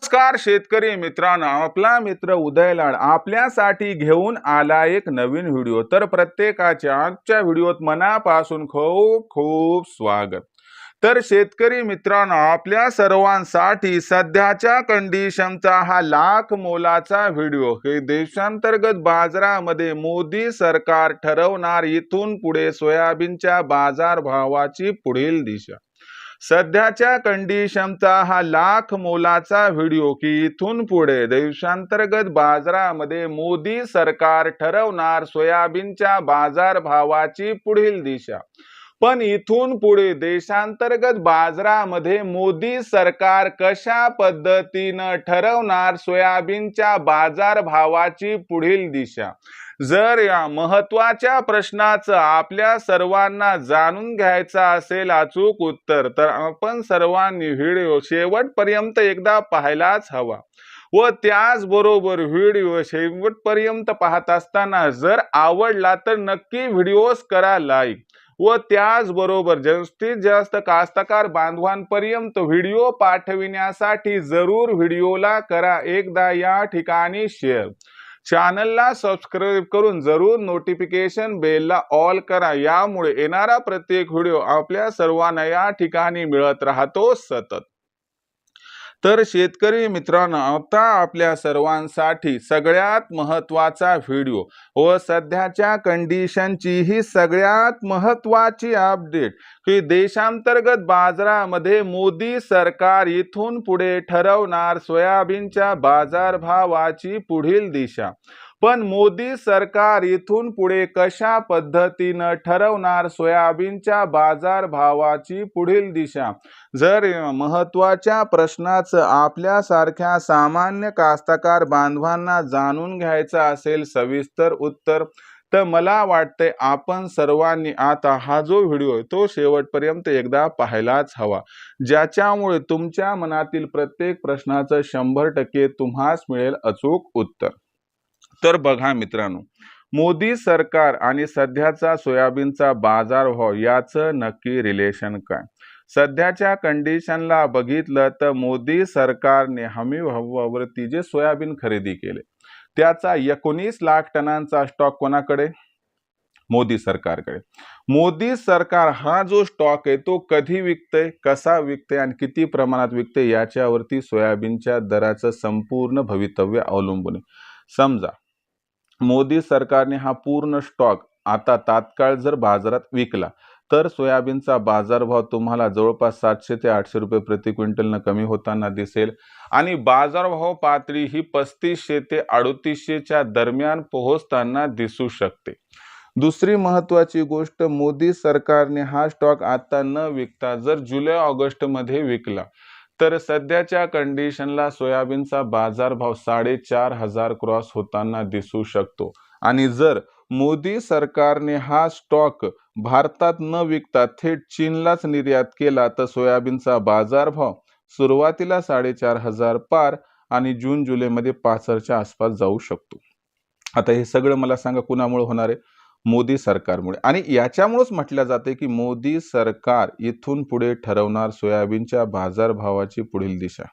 नमस्कार शेतकरी मित्रांनो आपला मित्र उदयलाड आपल्यासाठी घेऊन आला एक नवीन व्हिडिओ. तर प्रत्येकाच्या आजच्या व्हिडिओत मनापासून खूप खूप स्वागत. तर शेतकरी मित्रांनो आपल्या सर्वांसाठी सध्याच्या कंडिशनचा हा लाख मोलाचा व्हिडिओ. हे देशांतर्गत बाजारामध्ये मोदी सरकार ठरवणार इथून पुढे सोयाबीनच्या बाजार भावाची पुढील दिशा. सध्याच्या कंडिशनचा हा लाख मोलाचा व्हिडिओ की इथून पुढे देशांतर्गत बाजारामध्ये मोदी सरकार ठरवणार सोयाबीनच्या बाजार भावाची पुढील दिशा. पण इथून पुढे देशांतर्गत बाजारामध्ये मोदी सरकार कशा पद्धतीनं ठरवणार सोयाबीनच्या बाजार भावाची पुढील दिशा? जर या महत्त्वाच्या प्रश्नाचं आपल्या सर्वांना जाणून घ्यायचं असेल अचूक उत्तर तर आपण सर्वांनी व्हिडिओ शेवटपर्यंत एकदा पाहायलाच हवा. व त्याचबरोबर व्हिडिओ शेवटपर्यंत पाहत असताना जर आवडला तर नक्की व्हिडिओज करा लाईक. व त्याचबरोबर जास्तीत जास्त कास्तकार बांधवांपर्यंत व्हिडिओ पाठविण्यासाठी जरूर व्हिडिओला करा. एकदा या ठिकाणी शेअर चॅनलला सबस्क्राईब करून जरूर नोटिफिकेशन बेलला ऑल करा. यामुळे येणारा प्रत्येक व्हिडिओ आपल्या सर्वांना या ठिकाणी मिळत राहतो सतत. तर शेतकरी मित्रांनो आता आपल्या सर्वांसाठी सगळ्यात महत्त्वाचा व्हिडिओ व सध्याच्या कंडिशनची ही सगळ्यात महत्वाची अपडेट की देशांतर्गत बाजारामध्ये मोदी सरकार इथून पुढे ठरवणार सोयाबीनच्या बाजारभावाची पुढील दिशा. पण मोदी सरकार इथून पुढे कशा पद्धतीनं ठरवणार सोयाबीनच्या बाजार भावाची पुढील दिशा? जर महत्त्वाच्या प्रश्नाचं आपल्यासारख्या सामान्य कास्तकार बांधवांना जाणून घ्यायचं असेल सविस्तर उत्तर तर मला वाटते आपण सर्वांनी आता हा जो व्हिडिओ आहे तो शेवटपर्यंत एकदा पाहायलाच हवा. ज्याच्यामुळे तुमच्या मनातील प्रत्येक प्रश्नाचं शंभर टक्के तुम्हास मिळेल अचूक उत्तर. तर बघा मित्रांनो मोदी सरकार आणि सध्याचा सोयाबीनचा बाजारभाव याचं नक्की रिलेशन काय? सध्याच्या कंडिशनला बघितलं तर मोदी सरकारने हमी भावावरती जे सोयाबीन खरेदी केले त्याचा एकोणीस लाख टनांचा स्टॉक कोणाकडे? मोदी सरकारकडे. मोदी सरकार हा जो स्टॉक आहे तो कधी विकतंय कसा विकतंय आणि किती प्रमाणात विकतंय याच्यावरती सोयाबीनच्या दराचं संपूर्ण भवितव्य अवलंबून आहे. समजा मोदी सरकारने हा पूर्ण स्टॉक आता तात्काळ जर बाजारात विकला तर सोयाबीनचा बाजारभाव तुम्हाला जवळपास सातशे ते आठशे रुपये प्रति क्विंटलनं कमी होताना दिसेल. आणि बाजारभाव पातळी ही पस्तीसशे ते अडतीसशेच्या दरम्यान पोहोचताना दिसू शकते. दुसरी महत्त्वाची गोष्ट मोदी सरकारने हा स्टॉक आता न विकता जर जुलै ऑगस्टमध्ये विकला तर सध्याच्या कंडिशनला सोयाबीनचा बाजारभाव साडेचार हजार क्रॉस होताना दिसू शकतो. आणि जर मोदी सरकारने हा स्टॉक भारतात न विकता थेट चीनलाच निर्यात केला तर सोयाबीनचा बाजारभाव सुरुवातीला साडेचार हजार पार आणि जून जुलैमध्ये पाचरच्या आसपास जाऊ शकतो. आता हे सगळं मला सांगा कुणामुळे होणार आहे? मोदी सरकारमुळे. आणि याच्यामुळेच म्हटलं जाते की मोदी सरकार इथून पुढे ठरवणार सोयाबीनच्या बाजारभावाची पुढील दिशा.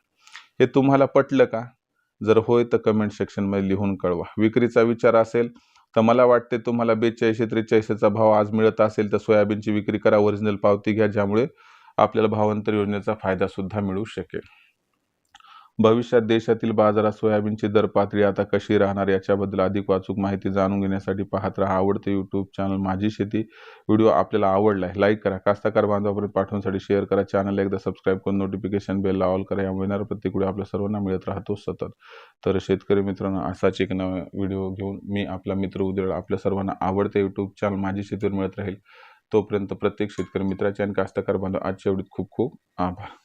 हे तुम्हाला पटलं का? जर होय तर कमेंट सेक्शनमध्ये लिहून कळवा. विक्रीचा विचार असेल तर मला वाटते तुम्हाला बेचाळीसशे त्रेचाळीसचा भाव आज मिळत असेल तर सोयाबीनची विक्री करा. ओरिजिनल पावती घ्या ज्यामुळे आपल्याला भावांतर योजनेचा फायदा सुद्धा मिळू शकेल. भविष्यात देशातील बाजारात सोयाबीनची दर पातळी आता कशी राहणार याच्याबद्दल अधिक वाचूक माहिती जाणून घेण्यासाठी पाहत राहा आवडते यूट्यूब चॅनल माझी शेती. व्हिडिओ आपल्याला आवडला आहे लाईक करा. कास्ताकार बांधवापर्यंत पाठवण्यासाठी शेअर करा. चॅनल एकदा सबस्क्राईब करून नोटिफिकेशन बेल ऑल करा. यामुळे येणारा प्रत्येक व्हिडिओ आपल्या सर्वांना मिळत राहतो सतत. तर शेतकरी मित्रांनो असाच एक नवा व्हिडिओ घेऊन मी आपला मित्र उदळ आपल्या सर्वांना आवडते यूट्यूब चॅनल माझी शेतीवर मिळत राहील. तोपर्यंत प्रत्येक शेतकरी मित्राचे आणि कास्तकार बांधव आजच्या एवढीत खूप खूप आभार.